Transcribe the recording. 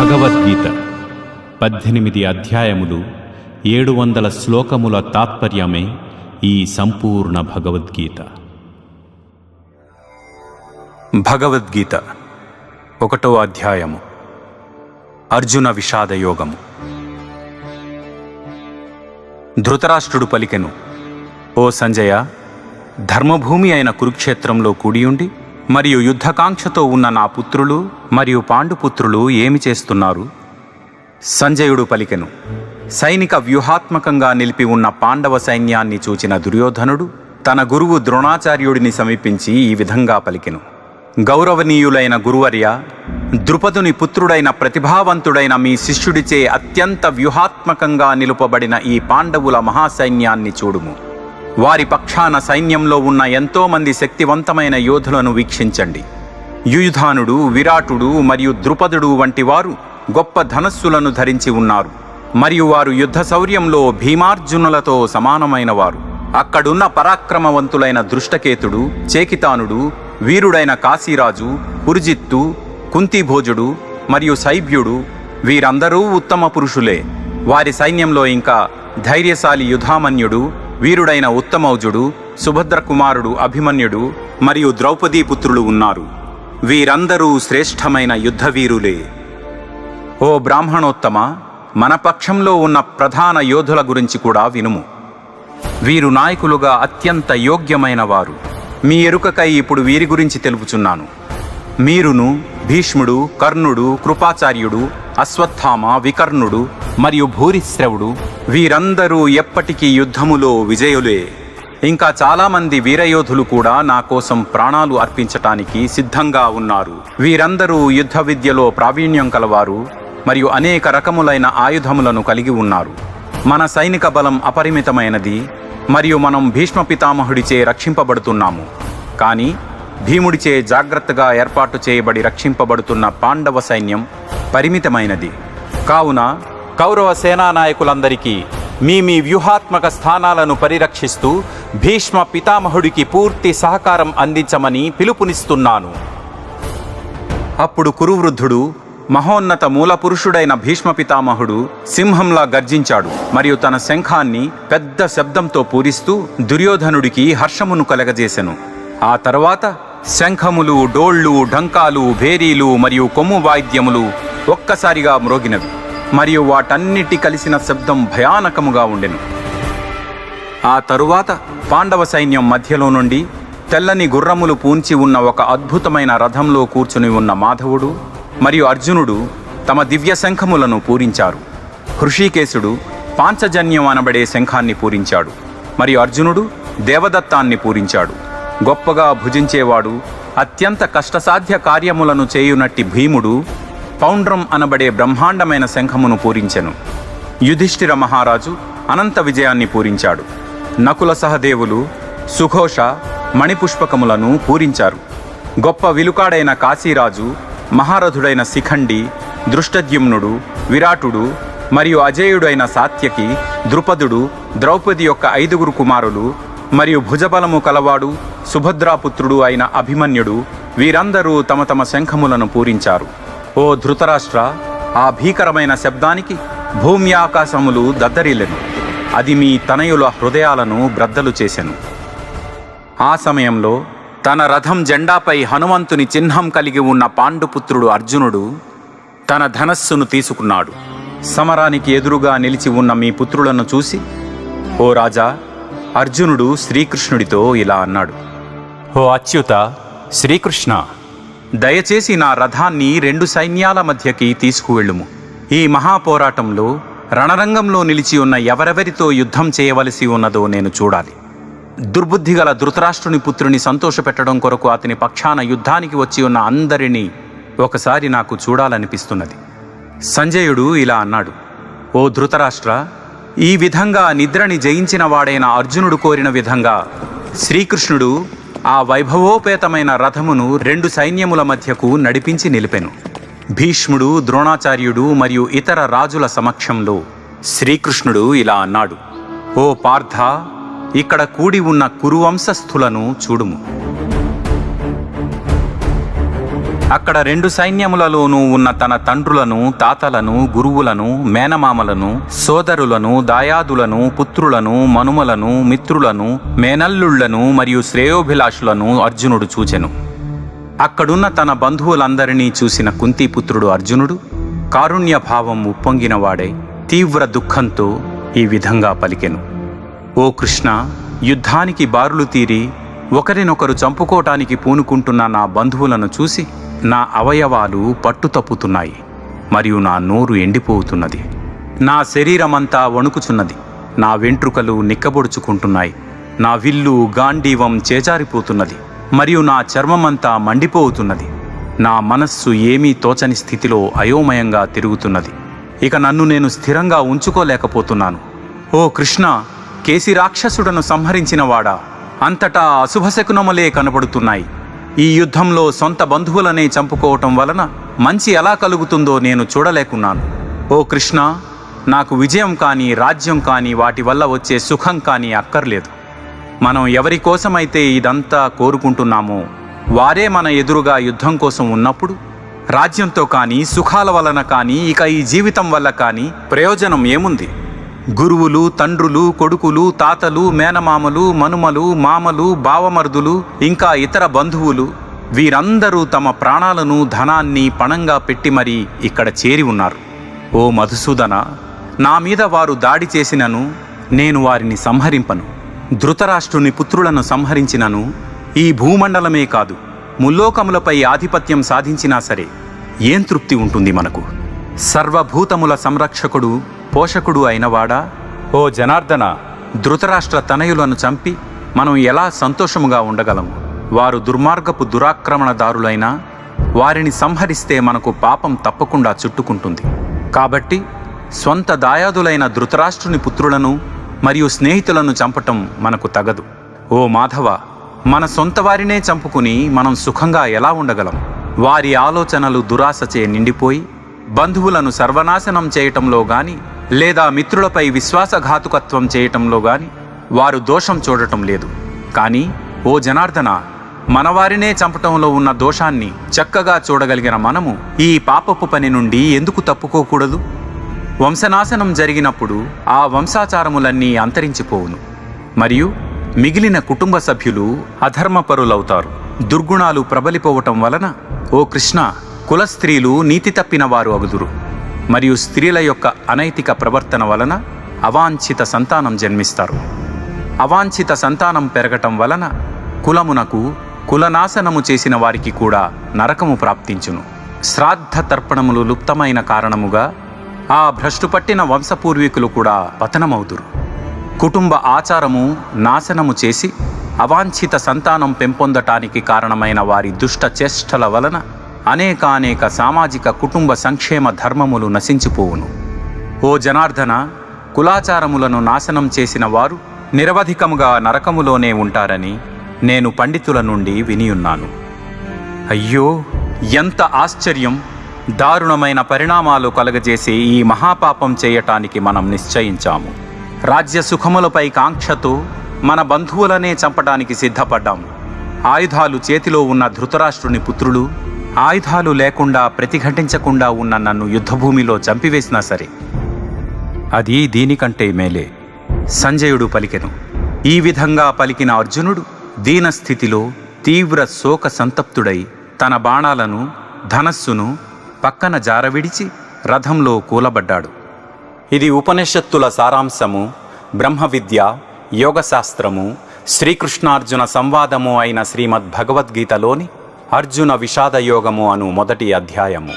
భగవద్గీత. పద్దెనిమిది అధ్యాయములు ఏడు వందల శ్లోకముల తాత్పర్యమే ఈ సంపూర్ణ భగవద్గీత. భగవద్గీత ఒకటో అధ్యాయము. అర్జున విషాదయోగము. ధృతరాష్ట్రుడు పలికెను ఓ సంజయ ధర్మభూమి అయిన కురుక్షేత్రంలో కూడియుండి మరియు యుద్ధకాంక్షతో ఉన్న నా పుత్రులు మరియు పాండుపుత్రులు ఏమి చేస్తున్నారు? సంజయుడు పలికెను. సైనిక వ్యూహాత్మకంగా నిలిపి ఉన్న పాండవ సైన్యాన్ని చూచిన దుర్యోధనుడు తన గురువు ద్రోణాచార్యుడిని సమీపించి ఈ విధంగా పలికెను. గౌరవనీయులైన గురువర్య ద్రుపదుని పుత్రుడైన ప్రతిభావంతుడైన మీ శిష్యుడిచే అత్యంత వ్యూహాత్మకంగా నిలుపబడిన ఈ పాండవుల మహాసైన్యాన్ని చూడుము. వారి పక్షాన సైన్యంలో ఉన్న ఎంతోమంది శక్తివంతమైన యోధులను వీక్షించండి. యుయుధానుడు విరాటుడు మరియు ద్రుపదుడు వంటి వారు గొప్ప ధనస్సులను ధరించి ఉన్నారు. మరియు వారు యుద్ధ శౌర్యంలో భీమార్జునులతో సమానమైన వారు అక్కడున్న పరాక్రమవంతులైన దృష్టకేతుడు చేకితానుడు వీరుడైన కాశీరాజు పురుజిత్తు కుంతిభోజుడు మరియు సైభ్యుడు వీరందరూ ఉత్తమ పురుషులే. వారి సైన్యంలో ఇంకా ధైర్యశాలి యుధామన్యుడు వీరుడైన ఉత్తమౌజుడు సుభద్ర కుమారుడు అభిమన్యుడు మరియు ద్రౌపదీ పుత్రులు ఉన్నారు. వీరందరూ శ్రేష్టమైన యుద్ధవీరులే. ఓ బ్రాహ్మణోత్తమ మన పక్షంలో ఉన్న ప్రధాన యోధుల గురించి కూడా వినుము. వీరు నాయకులుగా అత్యంత యోగ్యమైన వారు. మీ ఎరుకకై ఇప్పుడు వీరి గురించి తెలుపుచున్నాను. మీరును భీష్ముడు కర్ణుడు కృపాచార్యుడు అశ్వత్థామ వికర్ణుడు మరియు భూరిశ్రవుడు. వీరందరూ ఎప్పటికీ యుద్ధములో విజయులే. ఇంకా చాలామంది వీరయోధులు కూడా నా కోసం ప్రాణాలు అర్పించటానికి సిద్ధంగా ఉన్నారు. వీరందరూ యుద్ధ విద్యలో ప్రావీణ్యం కలవారు మరియు అనేక రకములైన ఆయుధములను కలిగి ఉన్నారు. మన సైనిక బలం అపరిమితమైనది మరియు మనం భీష్మ పితామహుడిచే రక్షింపబడుతున్నాము. కానీ భీముడిచే జాగ్రత్తగా ఏర్పాటు చేయబడి రక్షింపబడుతున్న పాండవ సైన్యం పరిమితమైనది. కావున కౌరవ సేనా నాయకులందరికీ మీ మీ వ్యూహాత్మక స్థానాలను పరిరక్షిస్తూ భీష్మ పితామహుడికి పూర్తి సహకారం అందించమని పిలుపునిస్తున్నాను. అప్పుడు కురువృద్ధుడు మహోన్నత మూలపురుషుడైన భీష్మ పితామహుడు సింహంలా గర్జించాడు మరియు తన శంఖాన్ని పెద్ద శబ్దంతో పూరిస్తూ దుర్యోధనుడికి హర్షమును కలగజేసెను. ఆ తర్వాత శంఖములు డోళ్ళు ఢంకాలు భేరీలు మరియు కొమ్ము వాయిద్యములు ఒక్కసారిగా మ్రోగినవి. మరియు వాటన్నిటి కలిసిన శబ్దం భయానకముగా ఉండెను. ఆ తరువాత పాండవ సైన్యం మధ్యలో నుండి తెల్లని గుర్రములు పూంచి ఉన్న ఒక అద్భుతమైన రథంలో కూర్చుని ఉన్న మాధవుడు మరియు అర్జునుడు తమ దివ్య శంఖములను పూరించారు. హృషికేశుడు పాంచజన్యం అనబడే శంఖాన్ని పూరించాడు మరియు అర్జునుడు దేవదత్తాన్ని పూరించాడు. గొప్పగా భుజించేవాడు అత్యంత కష్టసాధ్య కార్యములను చేయునట్టి భీముడు పౌండ్రం అనబడే బ్రహ్మాండమైన శంఖమును పూరించెను. యుధిష్ఠిర మహారాజు అనంత విజయాన్ని పూరించాడు. నకుల సహదేవులు సుఘోష మణిపుష్పకములను పూరించారు. గొప్ప విలుకాడైన కాశీరాజు మహారథుడైన శిఖండి దృష్టద్యుమ్నుడు విరాటుడు మరియు అజేయుడైన సాత్యకి ద్రుపదుడు ద్రౌపది యొక్క ఐదుగురు కుమారులు మరియు భుజబలము కలవాడు సుభద్రాపుత్రుడు అయిన అభిమన్యుడు వీరందరూ తమ తమ శంఖములను పూరించారు. ఓ ధృతరాష్ట్ర ఆ భీకరమైన శబ్దానికి భూమి ఆకాశములు దద్దరిల్లెను. అది మీ తనయుల హృదయాలను బ్రద్దలు చేశాను ఆ సమయంలో తన రథం జెండాపై హనుమంతుని చిహ్నం కలిగి ఉన్న పాండుపుత్రుడు అర్జునుడు తన ధనస్సును తీసుకున్నాడు. సమరానికి ఎదురుగా నిలిచి ఉన్న మీ పుత్రులను చూసి ఓ రాజా అర్జునుడు శ్రీకృష్ణుడితో ఇలా అన్నాడు. ఓ అచ్యుత శ్రీకృష్ణ దయచేసి నా రథాన్ని రెండు సైన్యాల మధ్యకి తీసుకువెళ్ళుము. ఈ మహాపోరాటంలో రణరంగంలో నిలిచి ఉన్న ఎవరెవరితో యుద్ధం చేయవలసి ఉన్నదో నేను చూడాలి. దుర్బుద్ధిగల ధృతరాష్ట్రుని పుత్రుని సంతోషపెట్టడం కొరకు అతని పక్షాన యుద్ధానికి వచ్చి ఉన్న అందరినీ ఒకసారి నాకు చూడాలనిపిస్తున్నది. సంజయుడు ఇలా అన్నాడు ఓ ధృతరాష్ట్ర ఈ విధంగా నిద్రని జయించిన వాడైన అర్జునుడు కోరిన విధంగా శ్రీకృష్ణుడు ఆ వైభవోపేతమైన రథమును రెండు సైన్యముల మధ్యకు నడిపించి నిలిపెను. భీష్ముడు ద్రోణాచార్యుడు మరియు ఇతర రాజుల సమక్షంలో శ్రీకృష్ణుడు ఇలా అన్నాడు ఓ పార్థ ఇక్కడ కూడి ఉన్న కురువంశస్థులను చూడుము. అక్కడ రెండు సైన్యములలోనూ ఉన్న తన తండ్రులను తాతలను గురువులను మేనమామలను సోదరులను దాయాదులను పుత్రులను మనుమలను మిత్రులను మేనల్లుళ్ళను మరియు శ్రేయోభిలాషులను అర్జునుడు చూచెను. అక్కడున్న తన బంధువులందరినీ చూసిన కుంతిపుత్రుడు అర్జునుడు కారుణ్య భావం ఉప్పొంగినవాడై తీవ్ర దుఃఖంతో ఈ విధంగా పలికెను. ఓ కృష్ణ యుద్ధానికి బారులు తీరి ఒకరినొకరు చంపుకోటానికి పూనుకుంటున్న నా బంధువులను చూసి నా అవయవాలు పట్టుతప్పుతున్నాయి మరియు నా నోరు ఎండిపోతున్నది. నా శరీరమంతా వణుకుచున్నది నా వెంట్రుకలు నిక్కబొడుచుకుంటున్నాయి నా విల్లు గాంధీవం చేజారిపోతున్నది మరియు నా చర్మమంతా మండిపోతున్నది. నా మనస్సు ఏమీ తోచని స్థితిలో అయోమయంగా తిరుగుతున్నది. ఇక నన్ను నేను స్థిరంగా ఉంచుకోలేకపోతున్నాను. ఓ కృష్ణ కేసి రాక్షసుడను సంహరించినవాడా? అంతటా అశుభశకునములే కనబడుతున్నాయి. ఈ యుద్ధంలో సొంత బంధువులనే చంపుకోవటం వలన మంచి ఎలా కలుగుతుందో నేను చూడలేకున్నాను. ఓ కృష్ణ నాకు విజయం కానీ రాజ్యం కానీ వాటి వల్ల వచ్చే సుఖం కానీ అక్కర్లేదు. మనం ఎవరి కోసమైతే ఇదంతా కోరుకుంటున్నామో వారే మన ఎదురుగా యుద్ధం కోసం ఉన్నప్పుడు రాజ్యంతో కానీ సుఖాల వలన కానీ ఇక ఈ జీవితం వల్ల కానీ ప్రయోజనం ఏముంది? గురువులు తండ్రులు కొడుకులు తాతలు మేనమామలు మనుమలు మామలు బావమరుదులు ఇంకా ఇతర బంధువులు వీరందరూ తమ ప్రాణాలను ధనాన్ని పణంగా పెట్టి మరీ ఇక్కడ చేరి ఉన్నారు. ఓ మధుసూదన నా మీద వారు దాడి చేసినను నేను వారిని సంహరింపను. ధృతరాష్ట్రుని పుత్రులను సంహరించినను ఈ భూమండలమే కాదు ముల్లోకములపై ఆధిపత్యం సాధించినా సరే ఏం తృప్తి ఉంటుంది మనకు? సర్వభూతముల సంరక్షకుడు పోషకుడు అయినవాడా ఓ జనార్దన! ధృతరాష్ట్ర తనయులను చంపి మనం ఎలా సంతోషముగా ఉండగలము? వారు దుర్మార్గపు దురాక్రమణదారులైనా వారిని సంహరిస్తే మనకు పాపం తప్పకుండా చుట్టుకుంటుంది. కాబట్టి స్వంత దాయాదులైన ధృతరాష్ట్రుని పుత్రులను మరియు స్నేహితులను చంపటం మనకు తగదు. ఓ మాధవ మన సొంత వారినే చంపుకుని మనం సుఖంగా ఎలా ఉండగలం? వారి ఆలోచనలు దురాశచే నిండిపోయి బంధువులను సర్వనాశనం చేయటంలో గాని లేదా మిత్రులపై విశ్వాసఘాతుకత్వం చేయటంలో గాని వారు దోషం చూడటం లేదు. కానీ ఓ జనార్దన మనవారినే చంపటంలో ఉన్న దోషాన్ని చక్కగా చూడగలిగిన మనము ఈ పాపపు పని నుండి ఎందుకు తప్పుకోకూడదు? వంశనాశనం జరిగినప్పుడు ఆ వంశాచారములన్నీ అంతరించిపోవును. మరియు మిగిలిన కుటుంబ సభ్యులు అధర్మపరులవుతారు. దుర్గుణాలు ప్రబలిపోవటం వలన ఓ కృష్ణ కుల స్త్రీలు నీతి తప్పిన వారు అగుదురు. మరియు స్త్రీల యొక్క అనైతిక ప్రవర్తన వలన అవాంఛిత సంతానం జన్మిస్తారు. అవాంఛిత సంతానం పెరగటం వలన కులమునకు కులనాశనము చేసిన వారికి కూడా నరకము ప్రాప్తించును. శ్రాద్ధ తర్పణములు లుప్తమైన కారణముగా ఆ భ్రష్టు పట్టిన వంశపూర్వీకులు కూడా పతనమవుదురు. కుటుంబ ఆచారము నాశనము చేసి అవాంఛిత సంతానం పెంపొందటానికి కారణమైన వారి దుష్ట చేష్టల వలన అనేకానేక సామాజిక కుటుంబ సంక్షేమ ధర్మములు నశించిపోవును. ఓ జనార్దన కులాచారములను నాశనం చేసిన వారు నిరవధికముగా నరకములోనే ఉంటారని నేను పండితుల నుండి వినియున్నాను. అయ్యో ఎంత ఆశ్చర్యం! దారుణమైన పరిణామాలు కలగజేసి ఈ మహాపాపం చేయటానికి మనం నిశ్చయించాము. రాజ్య సుఖములపై కాంక్షతో మన బంధువులనే చంపడానికి సిద్ధపడ్డాము. ఆయుధాలు చేతిలో ఉన్న ధృతరాష్ట్రుని పుత్రులు ఆయుధాలు లేకుండా ప్రతిఘటించకుండా ఉన్న నన్ను యుద్ధభూమిలో చంపివేసినా సరే అది దీనికంటే మేలే. సంజయుడు పలికెను. ఈ విధంగా పలికిన అర్జునుడు దీనస్థితిలో తీవ్ర శోక సంతప్తుడై తన బాణాలను ధనస్సును పక్కన జారవిడిచి రథంలో కూలబడ్డాడు. ఇది ఉపనిషత్తుల సారాంశము బ్రహ్మ విద్య యోగశాస్త్రము శ్రీకృష్ణార్జున సంవాదము అయిన శ్రీమద్ భగవద్గీతలోని అర్జున విషాదయోగము అను మొదటి అధ్యాయము.